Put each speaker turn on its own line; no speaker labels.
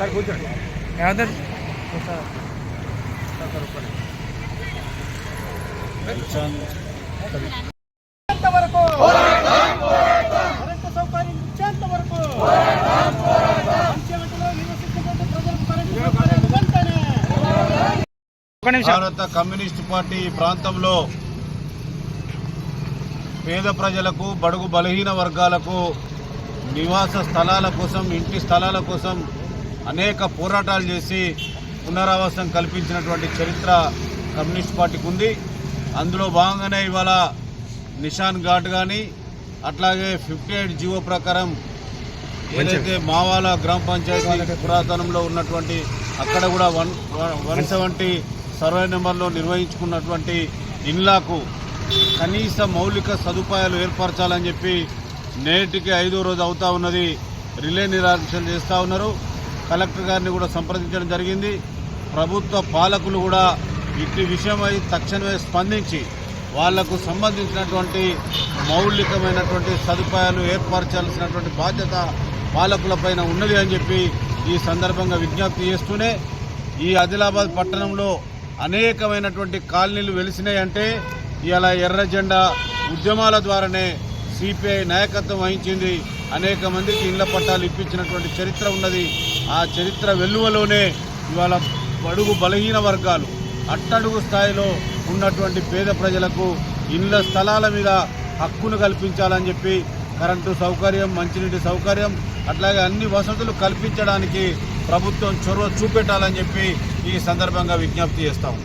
Sir కూర్చోండి. వరకు current సౌకర్యం ఇచ్చేంత వరకు
భారత కమ్యూనిస్ట్ పార్టీ ఈ ప్రాంతంలో పేద ప్రజలకు బడుగు బలహీన వర్గాలకు నివాస స్థలాల కోసం ఇంటి స్థలాల కోసం అనేక పోరాటాలు చేసి పునరావాసం కల్పించినటువంటి చరిత్ర కమ్యూనిస్ట్ పార్టీకి ఉంది. అందులో భాగంగానే ఇవాళ నిషాన్ ఘాట్ కానీ అట్లాగే ఫిఫ్టీ ఎయిట్ జీవో ప్రకారం ఏదైతే మావాల గ్రామ పంచాయతీ పురాతనంలో ఉన్నటువంటి అక్కడ కూడా వన్ వన్ సెవెంటీ సర్వే నెంబర్లో నిర్వహించుకున్నటువంటి ఇన్లాకు కనీస మౌలిక సదుపాయాలు ఏర్పరచాలని చెప్పి నేటికి ఐదో రోజు అవుతా ఉన్నది. రిలే నిరాశలు చేస్తూ ఉన్నారు. కలెక్టర్ గారిని కూడా సంప్రదించడం జరిగింది. ప్రభుత్వ పాలకులు కూడా ఇట్టి విషయమై తక్షణమే స్పందించి వాళ్ళకు సంబంధించినటువంటి మౌలికమైనటువంటి సదుపాయాలు ఏర్పరచాల్సినటువంటి బాధ్యత పాలకులపైన ఉన్నది అని చెప్పి ఈ సందర్భంగా విజ్ఞప్తి చేస్తూనే ఈ ఆదిలాబాద్ పట్టణంలో అనేకమైనటువంటి కాలనీలు వెలిసినాయంటే ఇలా ఎర్ర జెండా ఉద్యమాల ద్వారానే సిపిఐ నాయకత్వం వహించింది. అనేక మందికి ఇళ్ళ పట్టాలు ఇప్పించినటువంటి చరిత్ర ఉన్నది. ఆ చరిత్ర వెల్లువలోనే ఇవాళ బడుగు బలహీన వర్గాలు అట్టడుగు స్థాయిలో ఉన్నటువంటి పేద ప్రజలకు ఇళ్ళ స్థలాల మీద హక్కును కల్పించాలని చెప్పి కరెంటు సౌకర్యం మంచినీటి సౌకర్యం అట్లాగే అన్ని వసతులు కల్పించడానికి ప్రభుత్వం చొరవ చూపెట్టాలని చెప్పి ఈ సందర్భంగా విజ్ఞప్తి చేస్తాము